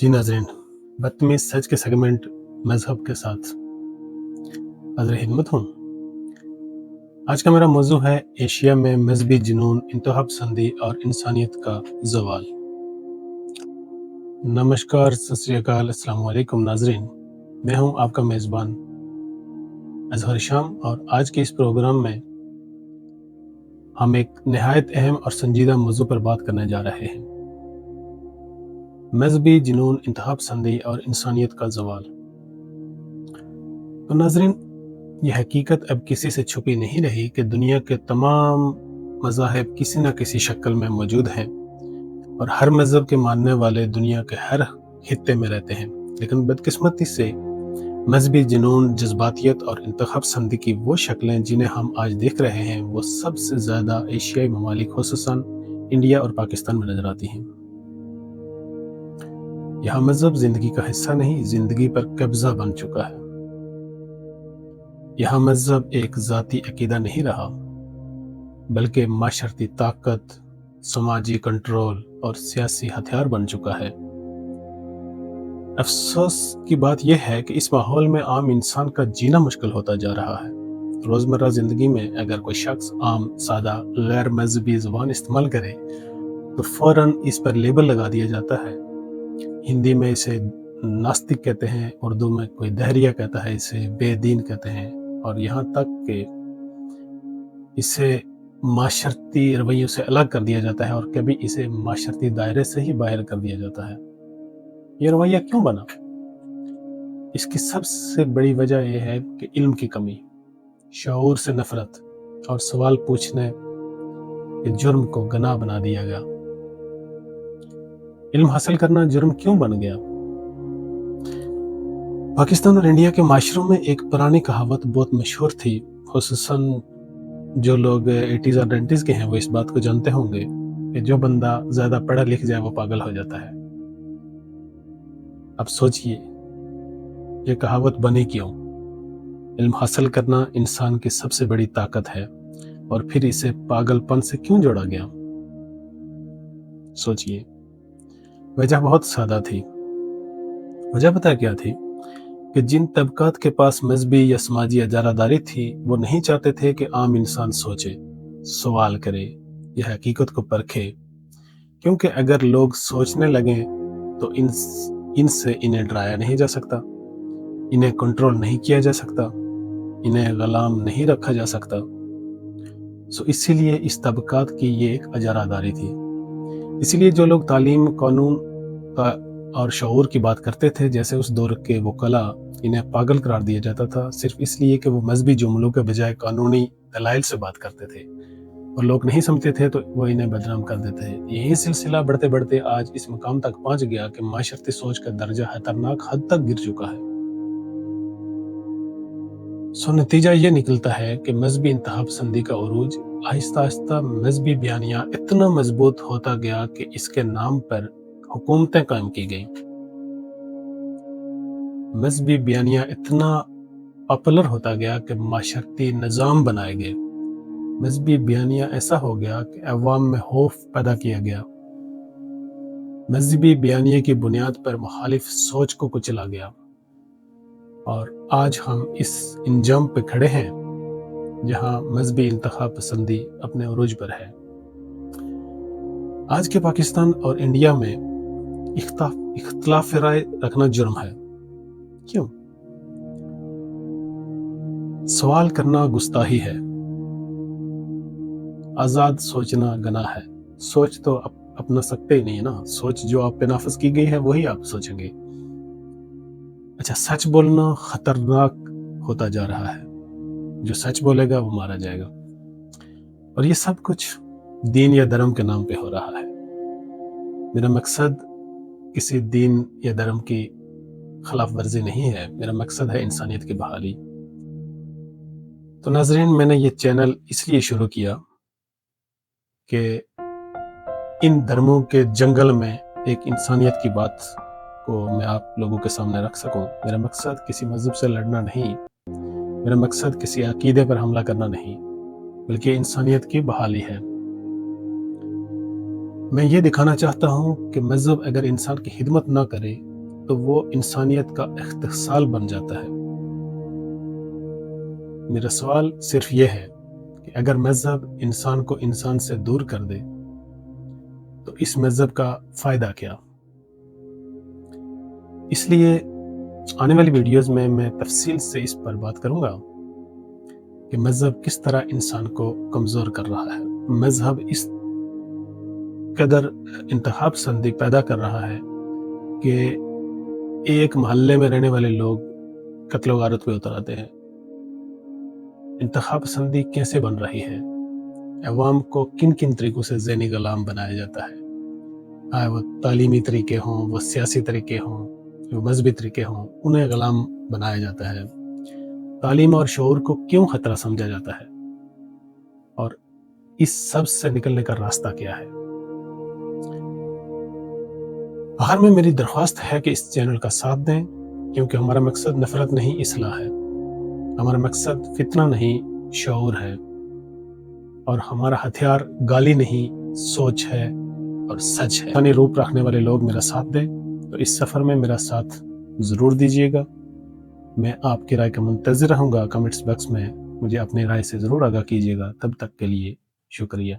جی ناظرین بدتمیز سچ کے سیگمنٹ مذہب کے ساتھ۔ حضر خدمت ہوں۔ آج کا میرا موضوع ہے ایشیا میں مذہبی جنون انتہا پسندی اور انسانیت کا زوال۔ نمسکار، ست سری اکال۔ السلام علیکم ناظرین۔ میں ہوں آپ کا میزبان اظہر شام اور آج کے اس پروگرام میں ہم ایک نہایت اہم اور سنجیدہ موضوع پر بات کرنے جا رہے ہیں۔ مذہبی جنون انتہا پسندی اور انسانیت کا زوال۔ تو ناظرین، یہ حقیقت اب کسی سے چھپی نہیں رہی کہ دنیا کے تمام مذاہب کسی نہ کسی شکل میں موجود ہیں اور ہر مذہب کے ماننے والے دنیا کے ہر خطے میں رہتے ہیں۔ لیکن بدقسمتی سے مذہبی جنون، جذباتیت اور انتخاب پسندی کی وہ شکلیں جنہیں ہم آج دیکھ رہے ہیں، وہ سب سے زیادہ ایشیائی ممالک، خصوصاً انڈیا اور پاکستان میں نظر آتی ہیں۔ یہاں مذہب زندگی کا حصہ نہیں، زندگی پر قبضہ بن چکا ہے۔ یہاں مذہب ایک ذاتی عقیدہ نہیں رہا، بلکہ معاشرتی طاقت، سماجی کنٹرول اور سیاسی ہتھیار بن چکا ہے۔ افسوس کی بات یہ ہے کہ اس ماحول میں عام انسان کا جینا مشکل ہوتا جا رہا ہے۔ روزمرہ زندگی میں اگر کوئی شخص عام، سادہ، غیر مذہبی زبان استعمال کرے، تو فوراً اس پر لیبل لگا دیا جاتا ہے۔ ہندی میں اسے ناستک کہتے ہیں، اردو میں کوئی دہریہ کہتا ہے، اسے بے دین کہتے ہیں۔ اور یہاں تک کہ اسے معاشرتی رویوں سے الگ کر دیا جاتا ہے اور کبھی اسے معاشرتی دائرے سے ہی باہر کر دیا جاتا ہے۔ یہ رویہ کیوں بنا؟ اس کی سب سے بڑی وجہ یہ ہے کہ علم کی کمی، شعور سے نفرت اور سوال پوچھنے کہ جرم کو گناہ بنا دیا گیا۔ علم حاصل کرنا جرم کیوں بن گیا؟ پاکستان اور انڈیا کے معاشروں میں ایک پرانی کہاوت بہت مشہور تھی، خصوصاً جو لوگ ایٹیز اور نائنٹیز کے ہیں، وہ اس بات کو جانتے ہوں گے کہ جو بندہ زیادہ پڑھا لکھ جائے، وہ پاگل ہو جاتا ہے۔ اب سوچئے، یہ کہاوت بنی کیوں؟ علم حاصل کرنا انسان کی سب سے بڑی طاقت ہے، اور پھر اسے پاگل پن سے کیوں جوڑا گیا؟ سوچئے۔ وجہ بہت سادہ تھی۔ وجہ پتا کیا تھی؟ کہ جن طبقات کے پاس مذہبی یا سماجی اجارہ داری تھی، وہ نہیں چاہتے تھے کہ عام انسان سوچے، سوال کرے یا حقیقت کو پرکھے۔ کیونکہ اگر لوگ سوچنے لگیں تو ان ان سے انہیں ڈرایا نہیں جا سکتا۔ انہیں کنٹرول نہیں کیا جا سکتا۔ انہیں غلام نہیں رکھا جا سکتا۔ سو اسی لیے اس طبقات کی یہ ایک اجارہ داری تھی۔ اسی لیے جو لوگ تعلیم، قانون اور شعور کی بات کرتے تھے جیسے اس دور کے وکلا انہیں پاگل قرار دیا جاتا تھا، صرف اس لیے کہ وہ مذہبی جملوں کے بجائے قانونی دلائل سے بات کرتے تھے۔ اور لوگ نہیں سمجھتے تھے تو وہ انہیں بدنام کر دیتے تھے۔ یہی سلسلہ بڑھتے بڑھتے آج اس مقام تک پہنچ گیا کہ معاشرتی سوچ کا درجہ خطرناک حد تک گر چکا ہے۔ سو نتیجہ یہ نکلتا ہے کہ مذہبی انتہا پسندی کا عروج آہستہ آہستہ مذہبی بیانیاں اتنا مضبوط ہوتا گیا کہ اس کے نام پر حکومتیں قائم کی گئیں۔ مذہبی بیانیاں اتنا پاپولر ہوتا گیا کہ معاشرتی نظام بنائے گئے۔ مذہبی بیانیاں ایسا ہو گیا کہ عوام میں خوف پیدا کیا گیا۔ مذہبی بیانیے کی بنیاد پر مخالف سوچ کو کچلا گیا۔ اور آج ہم اس انجام پہ کھڑے ہیں جہاں مذہبی انتخاب پسندی اپنے عروج پر ہے۔ آج کے پاکستان اور انڈیا میں اختلاف رائے رکھنا جرم ہے۔ کیوں؟ سوال کرنا گستاہی ہے۔ آزاد سوچنا گناہ ہے۔ سوچ تو اپنا سکتے ہی نہیں نا۔ سوچ جو آپ پہ نافذ کی گئی ہے، وہی آپ سوچیں گے۔ اچھا سچ بولنا خطرناک ہوتا جا رہا ہے۔ جو سچ بولے گا، وہ مارا جائے گا۔ اور یہ سب کچھ دین یا دھرم کے نام پہ ہو رہا ہے۔ میرا مقصد کسی دین یا دھرم کی خلاف ورزی نہیں ہے۔ میرا مقصد ہے انسانیت کی بحالی۔ تو ناظرین، میں نے یہ چینل اس لیے شروع کیا کہ ان دھرموں کے جنگل میں ایک انسانیت کی بات کو میں آپ لوگوں کے سامنے رکھ سکوں۔ میرا مقصد کسی مذہب سے لڑنا نہیں۔ میرا مقصد کسی عقیدے پر حملہ کرنا نہیں، بلکہ انسانیت کی بحالی ہے۔ میں یہ دکھانا چاہتا ہوں کہ مذہب اگر انسان کی خدمت نہ کرے تو وہ انسانیت کا اختصال بن جاتا ہے۔ میرا سوال صرف یہ ہے کہ اگر مذہب انسان کو انسان سے دور کر دے تو اس مذہب کا فائدہ کیا؟ اس لیے آنے والی ویڈیوز میں میں تفصیل سے اس پر بات کروں گا کہ مذہب کس طرح انسان کو کمزور کر رہا ہے۔ مذہب اس قدر انتخاب سندی پیدا کر رہا ہے کہ ایک محلے میں رہنے والے لوگ قتل و غارت پہ اتر آتے ہیں۔ انتخاب پسندی کیسے بن رہی ہے؟ عوام کو کن کن طریقوں سے ذہنی غلام بنایا جاتا ہے؟ آئے وہ تعلیمی طریقے ہوں، وہ سیاسی طریقے ہوں وہ مذہبی طریقے ہوں، انہیں غلام بنایا جاتا ہے؟ تعلیم اور شعور کو کیوں خطرہ سمجھا جاتا ہے؟ اور اس سب سے نکلنے کا راستہ کیا ہے؟ آخر میں میری درخواست ہے کہ اس چینل کا ساتھ دیں، کیونکہ ہمارا مقصد نفرت نہیں، اصلاح ہے۔ ہمارا مقصد فتنہ نہیں، شعور ہے۔ اور ہمارا ہتھیار گالی نہیں، سوچ ہے اور سچ ہے۔ یعنی روپ رکھنے والے لوگ میرا ساتھ دیں، تو اس سفر میں میرا ساتھ ضرور دیجیے گا۔ میں آپ کی رائے کا منتظر رہوں گا، کمنٹس باکس میں مجھے اپنی رائے سے ضرور آگاہ کیجیے گا۔ تب تک کے لیے شکریہ۔